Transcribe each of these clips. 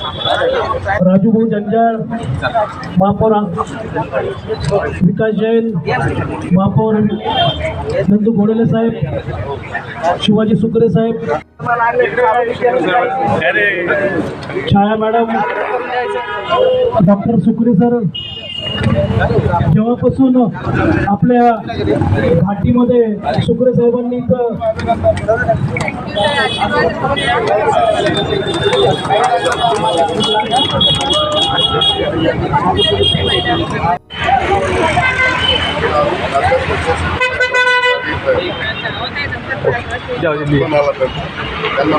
राजू भाऊ जंजाळ महापौर विकास जैन महापौर नंदू घोडेले साहेब शिवाजी सुकरे साहेब Chhaya madam doctor Sukre sir जेव्हापासून आपल्या घाटीमध्ये शुक्र साहेबांनी तर त्यांना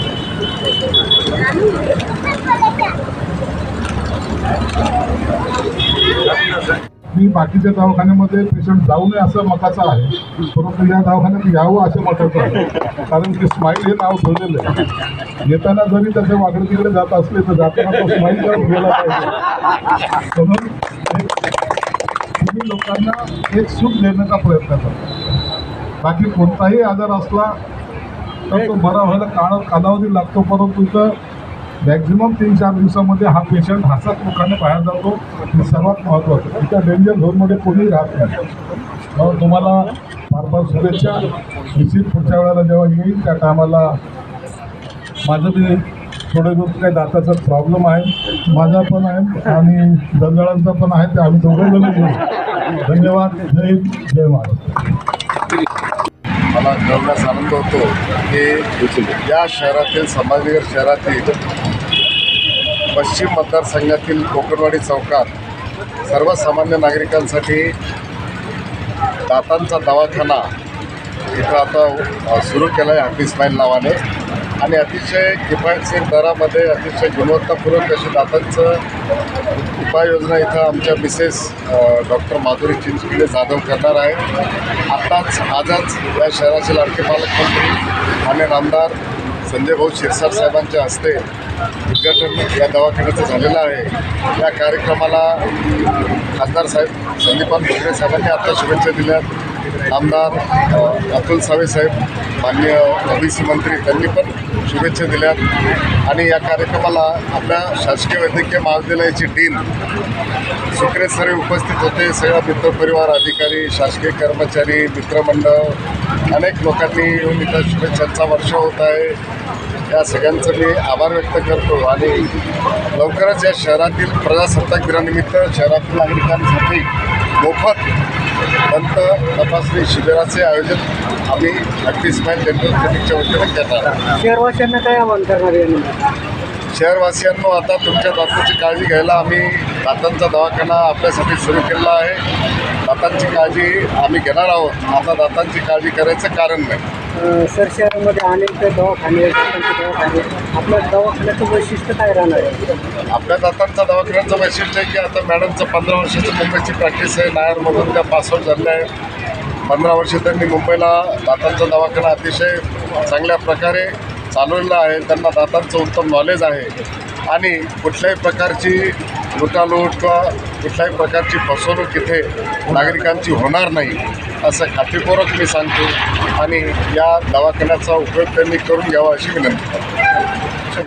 मी बाकीच्या दवाखान्यामध्ये पेशंट जाऊ नये असं मताचं आहे. परंतु या दवाखान्यात यावं असं मताचं आहे. कारण की स्माईल हे नाव ठेवलेलं आहे. येताना जरी त्याचे वाकडे तिकडे जात असले तर जाताना तो स्माईल करून गेला पाहिजे. म्हणून तुम्ही लोकांना एक सुख देण्याचा प्रयत्न करा. बाकी कोणताही आजार असला तर तो बरा व्हायला काळ कालावधी लागतो परंतु इथं मॅक्झिमम तीन चार दिवसामध्ये हा पेशंट हसतमुखाने बाहेर जातो. हे सर्वात महत्त्वाचं इथं डेंजर झोनमध्ये कोणीही राहत नाही. म्हणून तुम्हाला फार फार शुभेच्छा. निश्चित पुढच्या वेळेला जेव्हा येईल त्या टायमाला माझं बी थोडं दिवस काही दाताचा प्रॉब्लेम आहे. माझा पण आहे आणि दंदळांचा पण आहे ते आम्ही दोघं जण धन्यवाद. जय जय महाराज मला कळण्यास आनंद होतो की या शहरातील संभाजीनगर शहरातील पश्चिम मतदारसंघातील कोकणवाडी चौकात सर्वसामान्य नागरिकांसाठी दातांचा दवाखाना इथं आता सुरू केला आहे हॅपी स्माईल नावाने. आणि अतिशय किफायतशीर दरामध्ये अतिशय गुणवत्तापूर्वक अशी दातांचं उपाययोजना इथं आमच्या मिसेस डॉक्टर माधुरी चिंचपिले जाधव करणार आहे. आत्ताच आजच या शहराचे लाडके पालकमंत्री आणि आमदार संजय भाऊ शिरसाट साहेबांच्या हस्ते उद्घाटन या दवाखान्याचं झालेलं आहे. या कार्यक्रमाला खासदार साहेब संदीपान भुमरे साहेबांनी आता शुभेच्छा दिल्यात. आमदार अतुल सावे साहेब माननीय ओबीसी मंत्री त्यांनी पण शुभेच्छा दिल्यात आणि या कार्यक्रमाला आपल्या शासकीय वैद्यकीय महाविद्यालयाची डीन सुक्रे उपस्थित होते. सगळा मित्रपरिवार अधिकारी शासकीय कर्मचारी मित्रमंडळ अनेक लोकांनी येऊन इथं शुभेच्छांचा वर्ष होत आहे. या सगळ्यांचं मी आभार व्यक्त करतो. आणि लवकरच या शहरातील प्रजासत्ताक दिनानिमित्त शहरातील नागरिकांसाठी मोफत दंत तपासणी शिबिराचे आयोजन आम्ही हॅपी स्माईल डेंटल क्लिनिकच्या वतीने करणार आहोत. शहरवासियांना काय आवाहन करणार आहे? शहरवासियांनो आता तुमच्या दातांची काळजी घ्यायला आम्ही दातांचा दवाखाना आपल्यासाठी सुरू केलेला आहे. दातांची काळजी आम्ही घेणार आहोत. आता दातांची काळजी करायचं कारण नाही. सर शहरामध्ये अनेक दवाखाने दवाखाने आपल्या दवाखान्याचं वैशिष्ट्य काय राहणार आहे? आपल्या दातांचा दवाखान्याचं वैशिष्ट्य आहे की आता मॅडमचं पंधरा वर्षाची मुंबईची प्रॅक्टिस आहे. नायरमधून त्या पासआउट झाल्या आहे. पंधरा वर्ष त्यांनी मुंबईला दातांचा दवाखाना अतिशय चांगल्या प्रकारे चालवलेला आहे. त्यांना दातांचं उत्तम नॉलेज आहे. आणि कुठल्याही प्रकारची लुटालूट किंवा कुठल्याही प्रकारची फसवणूक इथे नागरिकांची होणार नाही असं खात्रीपूर्वक मी सांगतो. आणि या दवाखान्याचा उपयोग त्यांनी करून घ्यावा अशी विनंती करतो.